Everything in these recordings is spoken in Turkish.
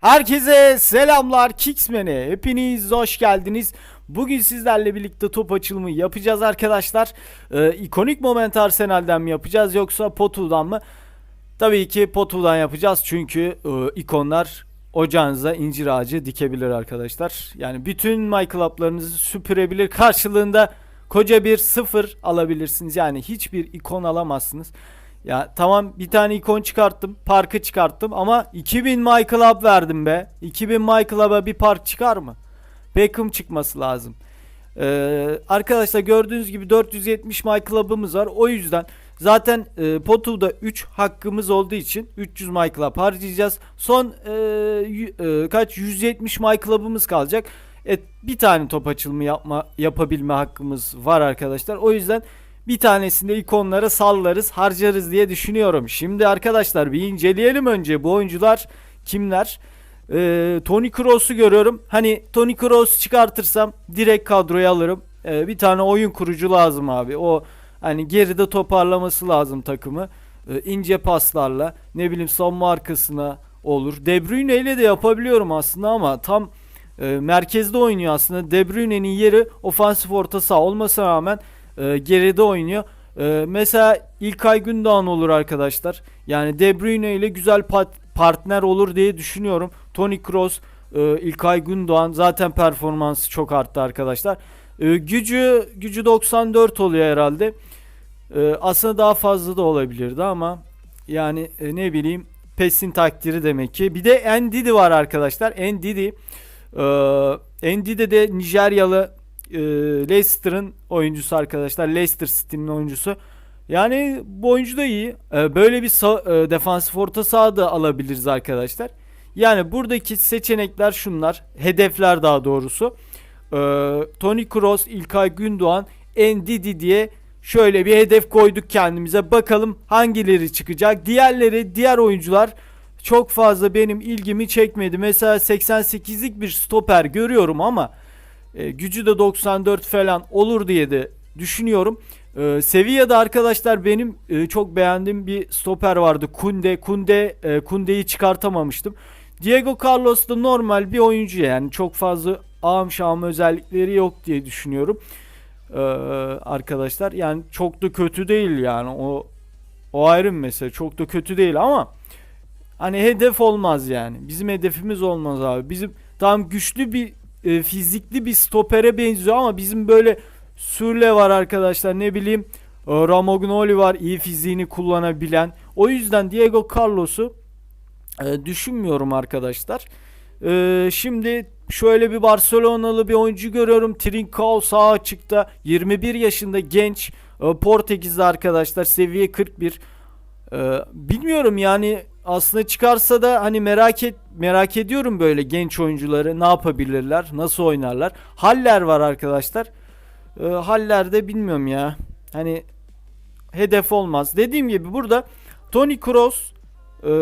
Herkese selamlar Kicksman'e hepiniz hoş geldiniz. Bugün sizlerle birlikte top açılımı yapacağız arkadaşlar. Ee, ikonik moment Arsenal'den mi yapacağız yoksa Potu'dan mı? Tabii ki Potu'dan yapacağız çünkü e, ikonlar ocağınıza incir ağacı dikebilir arkadaşlar. Yani bütün My Club'larınızı süpürebilir karşılığında koca bir sıfır alabilirsiniz. Yani hiçbir ikon alamazsınız. Ya tamam bir tane ikon çıkarttım. Parkı çıkarttım ama 2000 My Club verdim be. 2000 My Club'a bir park çıkar mı? Beckham çıkması lazım. Ee, arkadaşlar gördüğünüz gibi 470 My Club'ımız var. O yüzden zaten e, Potu'da 3 hakkımız olduğu için 300 My Club harcayacağız. Son e, e, kaç 170 My Club'ımız kalacak. E, bir tane top açılımı yapma yapabilme hakkımız var arkadaşlar. O yüzden bir tanesinde ikonlara sallarız, harcarız diye düşünüyorum. Şimdi arkadaşlar bir inceleyelim önce bu oyuncular kimler? Ee, Tony Kroos'u görüyorum. Hani Tony Kroos çıkartırsam direkt kadroya alırım. Ee, bir tane oyun kurucu lazım abi. O hani geride toparlaması lazım takımı. Ee, ince paslarla ne bileyim savunma arkasına olur. De Bruyne ile de yapabiliyorum aslında ama tam e, merkezde oynuyor aslında. De Bruyne'nin yeri ofansif orta saha olmasına rağmen e, geride oynuyor. E, mesela İlkay Gündoğan olur arkadaşlar. Yani De Bruyne ile güzel partner olur diye düşünüyorum. Toni Kroos, e, İlkay Gündoğan zaten performansı çok arttı arkadaşlar. E, gücü gücü 94 oluyor herhalde. E, aslında daha fazla da olabilirdi ama yani e, ne bileyim PES'in takdiri demek ki. Bir de Ndidi var arkadaşlar. Ndidi e, Ndidi de Nijeryalı e, Leicester'ın oyuncusu arkadaşlar. Leicester City'nin oyuncusu. Yani bu oyuncu da iyi. E, böyle bir sa- e, defansif orta saha da alabiliriz arkadaşlar. Yani buradaki seçenekler şunlar. Hedefler daha doğrusu. E, Toni Kroos, İlkay Gündoğan, Ndidi diye şöyle bir hedef koyduk kendimize. Bakalım hangileri çıkacak. Diğerleri, diğer oyuncular çok fazla benim ilgimi çekmedi. Mesela 88'lik bir stoper görüyorum ama e, gücü de 94 falan olur diye de düşünüyorum. E, Sevilla'da arkadaşlar benim e, çok beğendiğim bir stoper vardı. Kunde. Kunde e, Kunde'yi çıkartamamıştım. Diego Carlos da normal bir oyuncu yani çok fazla ağım şahım özellikleri yok diye düşünüyorum. E, arkadaşlar yani çok da kötü değil yani o o ayrı bir mesele çok da kötü değil ama hani hedef olmaz yani. Bizim hedefimiz olmaz abi. Bizim tam güçlü bir e, fizikli bir stopere benziyor ama bizim böyle Sürle var arkadaşlar ne bileyim e, Ramagnoli var iyi fiziğini kullanabilen. O yüzden Diego Carlos'u e, düşünmüyorum arkadaşlar. E, şimdi şöyle bir Barcelonalı bir oyuncu görüyorum. Trincao sağ açıkta 21 yaşında genç e, Portekizli arkadaşlar seviye 41. E, bilmiyorum yani aslında çıkarsa da hani merak et merak ediyorum böyle genç oyuncuları ne yapabilirler, nasıl oynarlar. Haller var arkadaşlar. E, Haller'de bilmiyorum ya. Hani hedef olmaz. Dediğim gibi burada Toni Kroos e,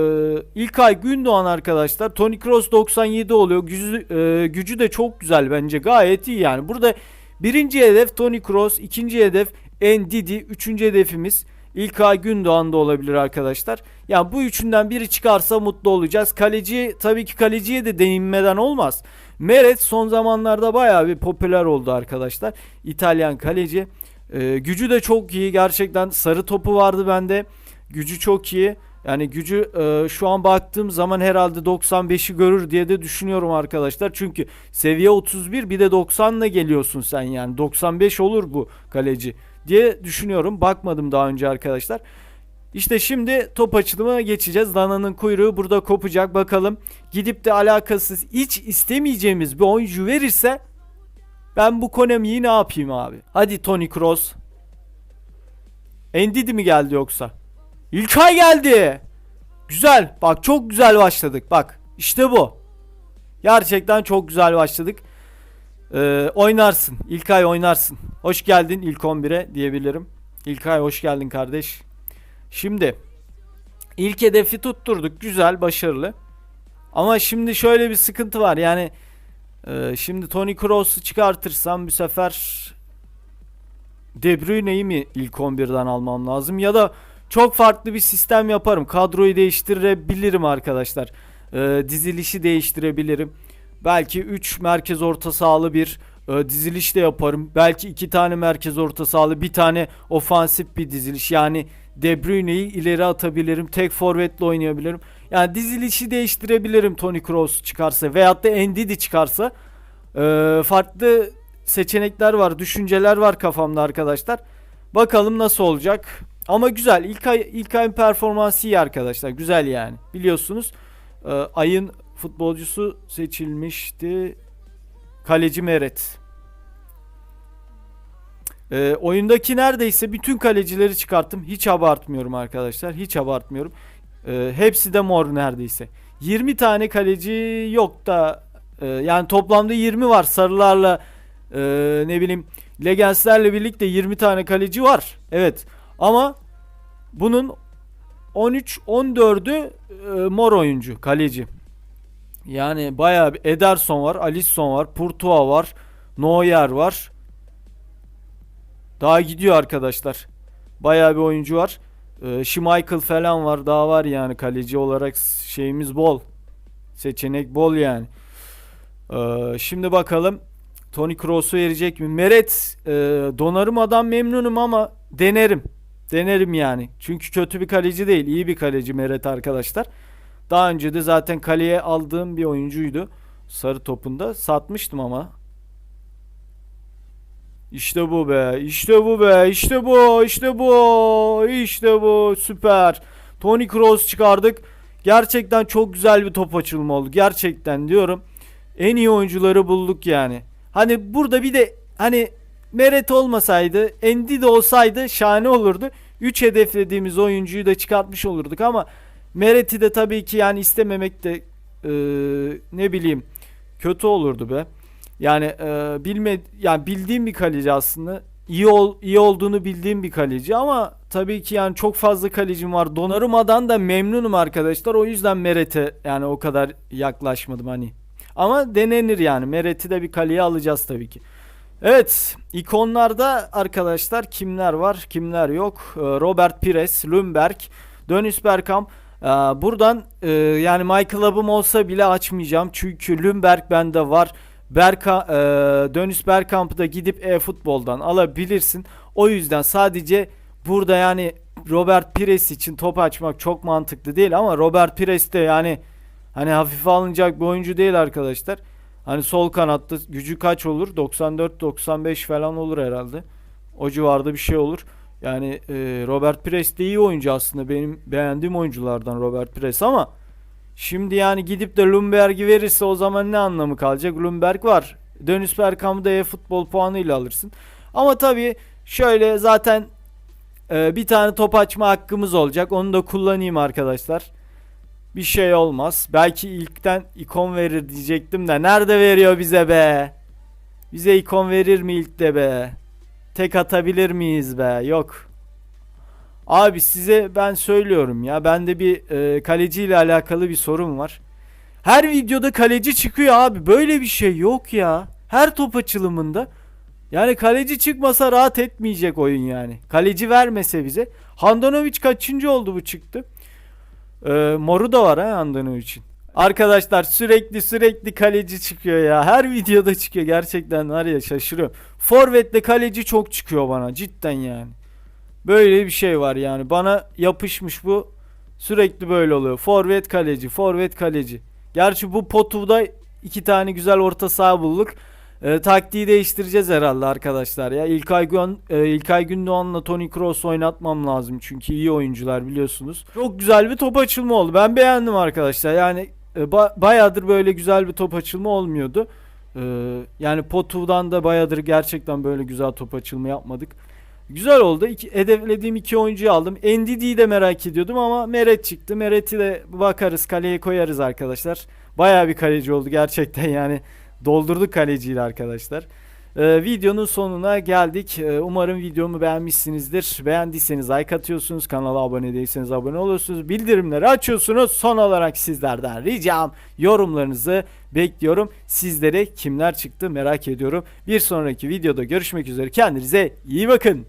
İlkay Gündoğan arkadaşlar. Toni Kroos 97 oluyor. Gücü, e, gücü de çok güzel bence. Gayet iyi yani. Burada birinci hedef Toni Kroos, ikinci hedef Ndidi, üçüncü hedefimiz İlkay Gündoğan da olabilir arkadaşlar. Yani bu üçünden biri çıkarsa mutlu olacağız. Kaleci tabii ki kaleciye de değinmeden olmaz. Meret son zamanlarda bayağı bir popüler oldu arkadaşlar. İtalyan kaleci. Ee, gücü de çok iyi gerçekten. Sarı topu vardı bende. Gücü çok iyi. Yani gücü e, şu an baktığım zaman herhalde 95'i görür diye de düşünüyorum arkadaşlar. Çünkü seviye 31 bir de 90'la geliyorsun sen yani. 95 olur bu kaleci diye düşünüyorum. Bakmadım daha önce arkadaşlar. İşte şimdi top açılımına geçeceğiz. Dana'nın kuyruğu burada kopacak bakalım. Gidip de alakasız hiç istemeyeceğimiz bir oyuncu verirse ben bu Konami'yi ne yapayım abi? Hadi Tony Kroos. Endidi mi geldi yoksa? İlkay geldi. Güzel. Bak çok güzel başladık. Bak işte bu. Gerçekten çok güzel başladık. Ee, oynarsın. İlkay oynarsın. Hoş geldin ilk 11'e diyebilirim. İlkay hoş geldin kardeş. Şimdi ilk hedefi tutturduk. Güzel, başarılı. Ama şimdi şöyle bir sıkıntı var. Yani e, şimdi Toni Kroos'u çıkartırsam bu sefer De Bruyne'yi mi ilk 11'den almam lazım ya da çok farklı bir sistem yaparım. Kadroyu değiştirebilirim arkadaşlar. e, dizilişi değiştirebilirim. Belki 3 merkez orta sahalı bir e, diziliş de yaparım. Belki 2 tane merkez orta sahalı, bir tane ofansif bir diziliş. Yani De Bruyne'yi ileri atabilirim. Tek forvetle oynayabilirim. Yani dizilişi değiştirebilirim Toni Kroos çıkarsa veyahut da Endidi çıkarsa. E, farklı seçenekler var, düşünceler var kafamda arkadaşlar. Bakalım nasıl olacak. Ama güzel. İlk ay ilk ayın performansı iyi arkadaşlar. Güzel yani. Biliyorsunuz e, ayın futbolcusu seçilmişti. Kaleci Meret. E, oyundaki neredeyse bütün kalecileri çıkarttım. Hiç abartmıyorum arkadaşlar. Hiç abartmıyorum. E, hepsi de mor neredeyse. 20 tane kaleci yok da e, yani toplamda 20 var sarılarla e, ne bileyim Legends'lerle birlikte 20 tane kaleci var. Evet. Ama bunun 13 14'ü e, mor oyuncu, kaleci. Yani bayağı bir Ederson var, Alisson var, Courtois var, Neuer var. Daha gidiyor arkadaşlar. Bayağı bir oyuncu var. E, Schmeichel falan var. Daha var yani kaleci olarak şeyimiz bol. Seçenek bol yani. E, şimdi bakalım Toni Kroos'u verecek mi? Meret e, Donnarumma'dan memnunum ama denerim. Denerim yani. Çünkü kötü bir kaleci değil. iyi bir kaleci Meret arkadaşlar. Daha önce de zaten kaleye aldığım bir oyuncuydu. Sarı topunda. Satmıştım ama. İşte bu be. İşte bu be. İşte bu. İşte bu. İşte bu. Süper. Toni Kroos çıkardık. Gerçekten çok güzel bir top açılma oldu. Gerçekten diyorum. En iyi oyuncuları bulduk yani. Hani burada bir de hani Meret olmasaydı, Endi de olsaydı şahane olurdu. 3 hedeflediğimiz oyuncuyu da çıkartmış olurduk ama Meret'i de tabii ki yani istememek de e, ne bileyim kötü olurdu be. Yani e, bilme yani bildiğim bir kaleci aslında. İyi ol, iyi olduğunu bildiğim bir kaleci ama tabii ki yani çok fazla kalecim var. Donnarumma'dan da memnunum arkadaşlar. O yüzden Meret'e yani o kadar yaklaşmadım hani. Ama denenir yani. Meret'i de bir kaleye alacağız tabii ki. Evet, ikonlarda arkadaşlar kimler var, kimler yok? Ee, Robert Pires, Lundberg, Dönis Bergkamp. Ee, Buradan e, yani Michael Hub'ım olsa bile açmayacağım. Çünkü Lundberg bende var. Berka, e, Dönis Bergkamp'ı da gidip e-futboldan alabilirsin. O yüzden sadece burada yani Robert Pires için top açmak çok mantıklı değil ama Robert Pires de yani hani hafife alınacak bir oyuncu değil arkadaşlar. Hani sol kanatta gücü kaç olur? 94-95 falan olur herhalde. O civarda bir şey olur. Yani e, Robert Pires de iyi oyuncu aslında. Benim beğendiğim oyunculardan Robert Pires ama şimdi yani gidip de Lundberg'i verirse o zaman ne anlamı kalacak? Lundberg var. Dönüs Bergkamp'ı da e-futbol puanıyla alırsın. Ama tabii şöyle zaten e, bir tane top açma hakkımız olacak. Onu da kullanayım arkadaşlar bir şey olmaz. Belki ilkten ikon verir diyecektim de nerede veriyor bize be? Bize ikon verir mi ilkte be? Tek atabilir miyiz be? Yok. Abi size ben söylüyorum ya. Bende bir e, kaleci ile alakalı bir sorun var. Her videoda kaleci çıkıyor abi. Böyle bir şey yok ya. Her top açılımında. Yani kaleci çıkmasa rahat etmeyecek oyun yani. Kaleci vermese bize. Handanovic kaçıncı oldu bu çıktı? Ee, moru da var ha Andanovic için. Arkadaşlar sürekli sürekli kaleci çıkıyor ya. Her videoda çıkıyor gerçekten var ya şaşırıyorum. Forvet'te kaleci çok çıkıyor bana cidden yani. Böyle bir şey var yani. Bana yapışmış bu. Sürekli böyle oluyor. Forvet kaleci, forvet kaleci. Gerçi bu potuda iki tane güzel orta saha bulduk. Ee, taktiği değiştireceğiz herhalde arkadaşlar ya. İlkay, Gün, e, İlkay Gündoğan'la Toni Kroos oynatmam lazım. Çünkü iyi oyuncular biliyorsunuz. Çok güzel bir top açılma oldu. Ben beğendim arkadaşlar. Yani e, ba- bayağıdır böyle güzel bir top açılma olmuyordu. Ee, yani Potu'dan da bayağıdır gerçekten böyle güzel top açılma yapmadık. Güzel oldu. İki, hedeflediğim iki oyuncuyu aldım. Ndidi'yi de merak ediyordum ama Meret çıktı. Meret'i de bakarız kaleye koyarız arkadaşlar. Bayağı bir kaleci oldu gerçekten yani. Doldurduk kaleciyle arkadaşlar. Ee, videonun sonuna geldik. Ee, umarım videomu beğenmişsinizdir. Beğendiyseniz like atıyorsunuz. Kanala abone değilseniz abone oluyorsunuz. Bildirimleri açıyorsunuz. Son olarak sizlerden ricam yorumlarınızı bekliyorum. Sizlere kimler çıktı merak ediyorum. Bir sonraki videoda görüşmek üzere. Kendinize iyi bakın.